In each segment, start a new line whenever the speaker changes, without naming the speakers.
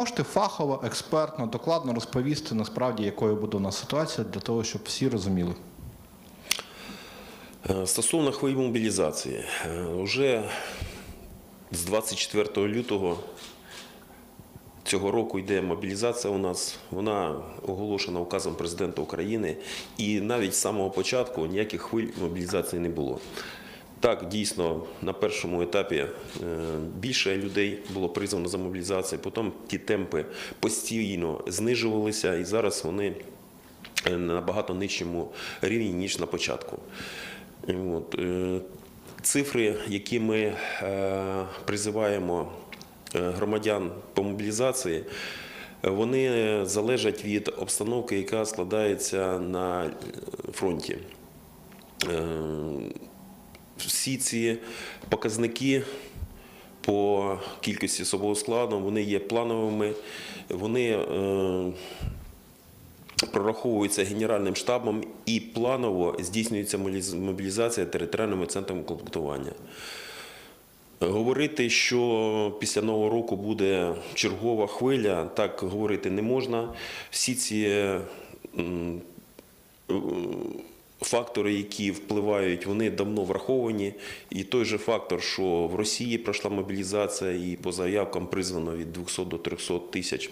Можете фахово, експертно, докладно розповісти насправді, якою буде у нас ситуація, для того, щоб всі розуміли.
Е, Стосовно хвиль мобілізації, вже з 24 лютого цього року йде мобілізація у нас. Вона оголошена указом президента України, і навіть з самого початку ніяких хвиль мобілізації не було. Так, дійсно, на першому етапі е, більше людей було призвано за мобілізацію, потім ті темпи постійно знижувалися, і зараз вони е, на набагато нижчому рівні, ніж на початку. От, е, цифри, які ми призиваємо громадян по мобілізації, вони залежать від обстановки, яка складається на фронті. Всі ці показники по кількості особового складу вони є плановими, вони е, прораховуються Генеральним штабом і планово здійснюється мобілізація територіальними центрами комплектування. Говорити, що після нового року буде чергова хвиля, так говорити не можна. Всі ці е, фактори, які впливають, вони давно враховані. І той же фактор, що в Росії пройшла мобілізація, і по заявкам призвано від 200 до 300 тисяч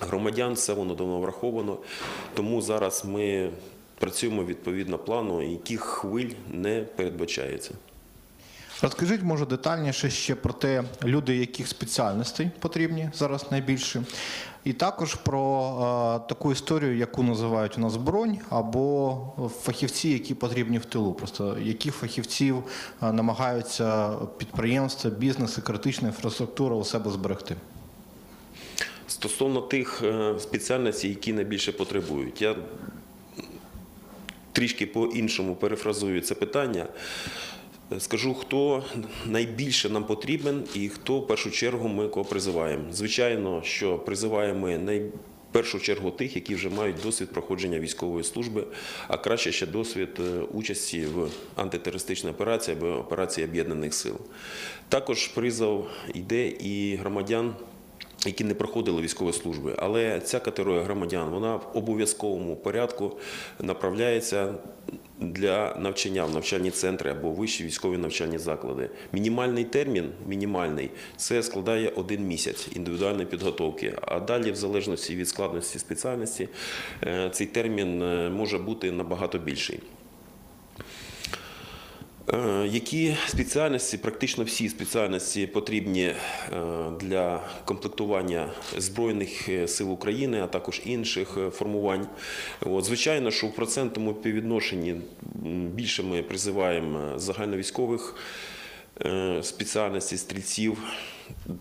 громадян, все воно давно враховано. Тому зараз ми працюємо відповідно плану, яких хвиль не передбачається.
Розкажіть, може, детальніше ще про те, люди, яких спеціальностей потрібні зараз найбільше, і також про е, таку історію, яку називають у нас бронь, або фахівці, які потрібні в тилу. Просто яких фахівців е, намагаються підприємства, бізнеси, критична інфраструктура у себе зберегти.
Стосовно тих е, спеціальностей, які найбільше потребують, я трішки по-іншому перефразую це питання. Скажу, хто найбільше нам потрібен і хто в першу чергу ми кого призиваємо. Звичайно, що призиваємо ми най... першу чергу тих, які вже мають досвід проходження військової служби, а краще ще досвід е, участі в антитерористичній операції або операції об'єднаних сил. Також призов йде і громадян які не проходили військової служби. Але ця категорія громадян вона в обов'язковому порядку направляється для навчання в навчальні центри або вищі військові навчальні заклади. Мінімальний термін, мінімальний, це складає один місяць індивідуальної підготовки. А далі, в залежності від складності спеціальності, е, цей термін е, може бути набагато більший. Е, Які спеціальності, практично всі спеціальності потрібні е, для комплектування Збройних е, сил України, а також інших формувань. Звичайно, що в процентному співвідношенні більше ми призиваємо загальновійськових спеціальностей, стрільців,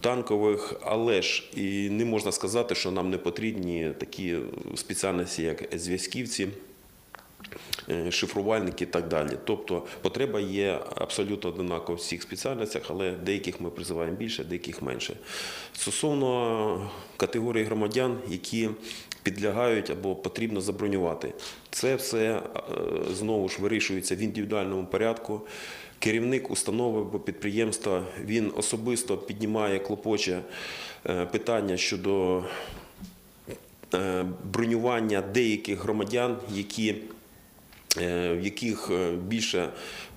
танкових, але ж і не можна сказати, що нам не потрібні такі спеціальності, як зв'язківці шифрувальники і так далі. Тобто потреба є абсолютно однакова в всіх спеціальностях, але деяких ми призиваємо більше, деяких менше. Стосовно категорії громадян, які підлягають або потрібно забронювати, це все е, знову ж вирішується в індивідуальному порядку. Керівник установи або підприємства він особисто піднімає клопоче е, питання щодо е, бронювання деяких громадян, які е, в яких е, більше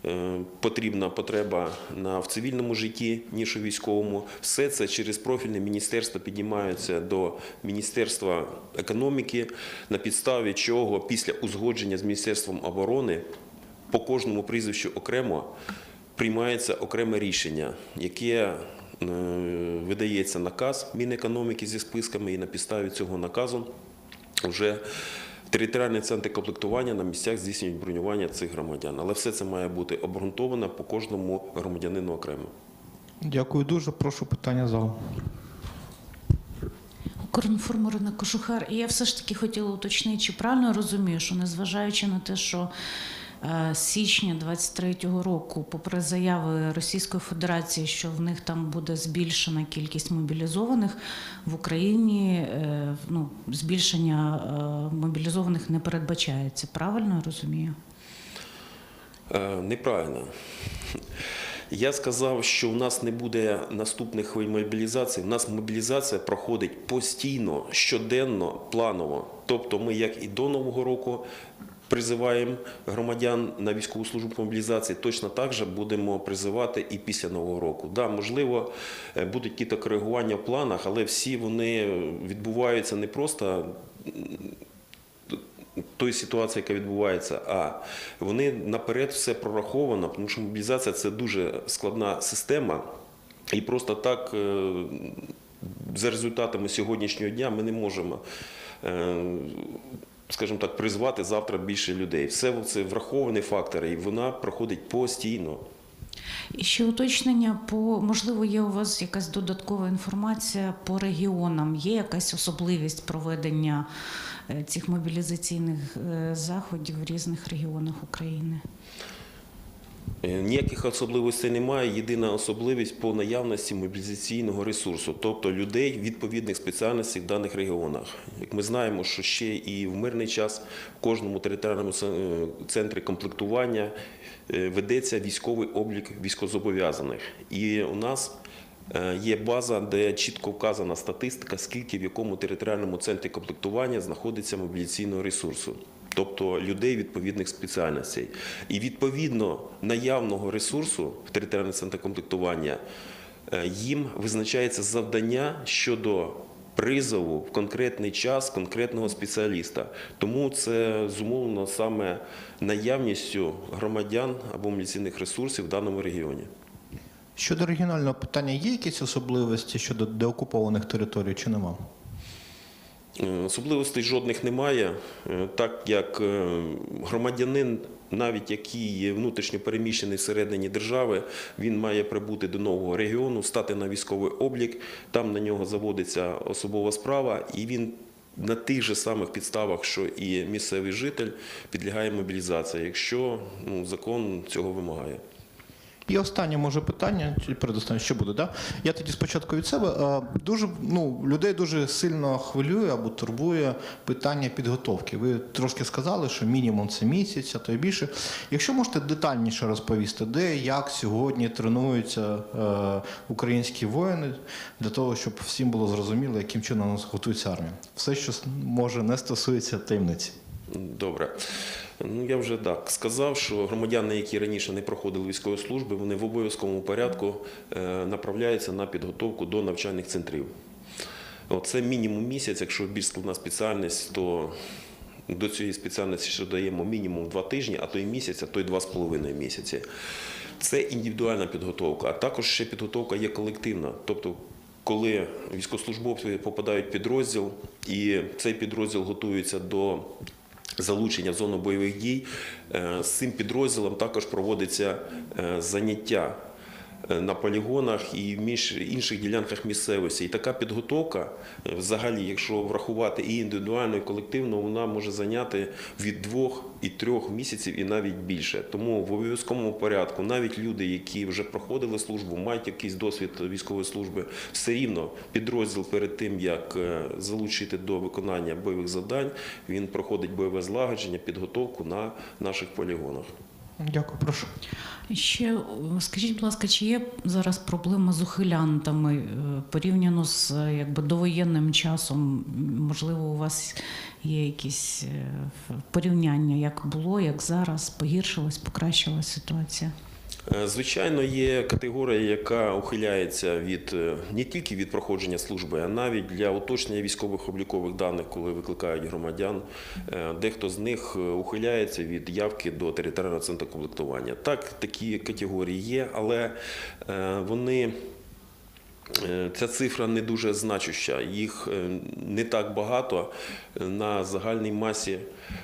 е, потрібна потреба на в цивільному житті, ніж у військовому. Все це через профільне міністерство піднімається до Міністерства економіки, на підставі чого після узгодження з Міністерством оборони по кожному прізвищу окремо приймається окреме рішення, яке е, видається наказ Мінекономіки зі списками, і на підставі цього наказу вже територіальні центри комплектування на місцях здійснюють бронювання цих громадян. Але все це має бути обґрунтовано по кожному громадянину окремо.
Дякую дуже. Прошу питання залу.
Укрінформ кошухар. Кожухар. І я все ж таки хотіла уточнити, чи правильно я розумію, що незважаючи на те, що січня 23-го року, попри заяви Російської Федерації, що в них там буде збільшена кількість мобілізованих в Україні, е, ну, збільшення е, мобілізованих не передбачається. Правильно я розумію?
Е, Неправильно. Я сказав, що у нас не буде наступних хвиль мобілізації. У нас мобілізація проходить постійно, щоденно, планово. Тобто ми, як і до Нового року, призиваємо громадян на військову службу по мобілізації, точно так же будемо призивати і після Нового року. Да, можливо, е, будуть якісь коригування в планах, але всі вони відбуваються не просто тої ситуації, яка відбувається, а вони наперед все прораховано, тому що мобілізація це дуже складна система, і просто так е, за результатами сьогоднішнього дня ми не можемо. Скажімо так, призвати завтра більше людей. Все це враховані фактори, і вона проходить постійно.
І ще уточнення по можливо, є у вас якась додаткова інформація по регіонам. Є якась особливість проведення е, цих мобілізаційних е, заходів в різних регіонах України?
Е, Ніяких особливостей немає. Єдина особливість по наявності мобілізаційного ресурсу, тобто людей відповідних спеціальностей в даних регіонах. Як ми знаємо, що ще і в мирний час в кожному територіальному е, центрі комплектування е, ведеться військовий облік військовозобов'язаних. І у нас є база, де чітко вказана статистика, скільки в якому територіальному центрі комплектування знаходиться мобілізаційного ресурсу. Тобто людей відповідних спеціальностей. І відповідно наявного ресурсу в територіальному центрі комплектування е, їм визначається завдання щодо призову в конкретний час конкретного спеціаліста. Тому це зумовлено саме наявністю громадян або міліційних ресурсів в даному регіоні.
Щодо регіонального питання, є якісь особливості щодо деокупованих територій чи нема?
Е, Особливостей жодних немає, е, так як е, громадянин, навіть який є внутрішньо переміщений всередині держави, він має прибути до нового регіону, стати на військовий облік, там на нього заводиться особова справа, і він на тих же самих підставах, що і місцевий житель, підлягає мобілізації, якщо ну, закон цього вимагає.
І останнє може питання, чи передостаннє, що буде, да? Я тоді спочатку від себе. Дуже ну, людей дуже сильно хвилює або турбує питання підготовки. Ви трошки сказали, що мінімум це місяць, а то й більше. Якщо можете детальніше розповісти, де як сьогодні тренуються е, українські воїни для того, щоб всім було зрозуміло, яким чином у нас готується армія. Все, що може не стосується таємниці.
Добре. Ну, я вже так сказав, що громадяни, які раніше не проходили військової служби, вони в обов'язковому порядку е, направляються на підготовку до навчальних центрів. Це мінімум місяць, якщо більш складна спеціальність, то до цієї спеціальності ще даємо мінімум два тижні, а то й місяць, а то й два з половиною місяці. Це індивідуальна підготовка, а також ще підготовка є колективна. Тобто, коли військовослужбовці попадають в підрозділ, і цей підрозділ готується до залучення в зону бойових дій, е, з цим підрозділом також проводиться е, заняття на полігонах і між інших ділянках місцевості. І така підготовка, е, взагалі, якщо врахувати і індивідуально, і колективно, вона може зайняти від двох і трьох місяців і навіть більше. Тому в обов'язковому порядку навіть люди, які вже проходили службу, мають якийсь досвід військової служби, все рівно підрозділ перед тим, як е, залучити до виконання бойових завдань, він проходить бойове злагодження, підготовку на наших полігонах.
Дякую, прошу.
Ще скажіть, будь ласка, чи є зараз проблема з ухилянтами е, порівняно з е, якби довоєнним часом? Можливо, у вас є якісь е, порівняння, як було, як зараз, погіршилась, покращилась ситуація?
Е, Звичайно, є категорія, яка ухиляється від е, не тільки від проходження служби, а навіть для уточнення військових облікових даних, коли викликають громадян. Е, Дехто з них ухиляється від явки до територіального центру комплектування. Так, такі категорії є, але вони. Е, Ця цифра не дуже значуща, їх е, не так багато е, на загальній масі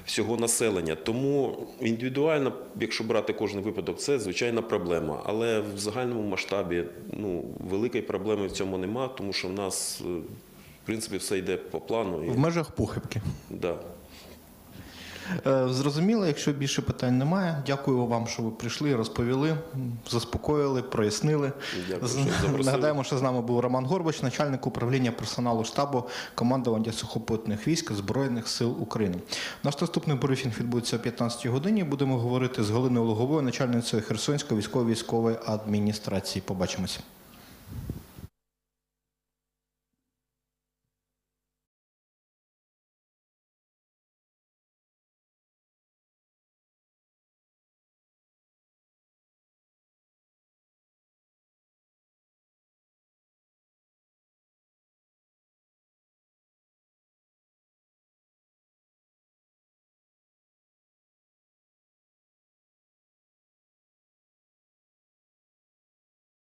всього населення. Тому індивідуально, якщо брати кожен випадок, це звичайна проблема. Але в загальному масштабі ну, великої проблеми в цьому нема, тому що в нас, в принципі, все йде по плану.
В межах похибки.
да.
Е, Зрозуміло, якщо більше питань немає. Дякую вам, що ви прийшли, розповіли, заспокоїли, прояснили.
Дякую.
Нагадаємо, що з нами був Роман Горбач, начальник управління персоналу штабу командування сухопутних військ Збройних сил України. Наш наступний брифінг відбудеться о 15 годині. Будемо говорити з Галиною Луговою, начальницею Херсонської військово-військової адміністрації. Побачимося.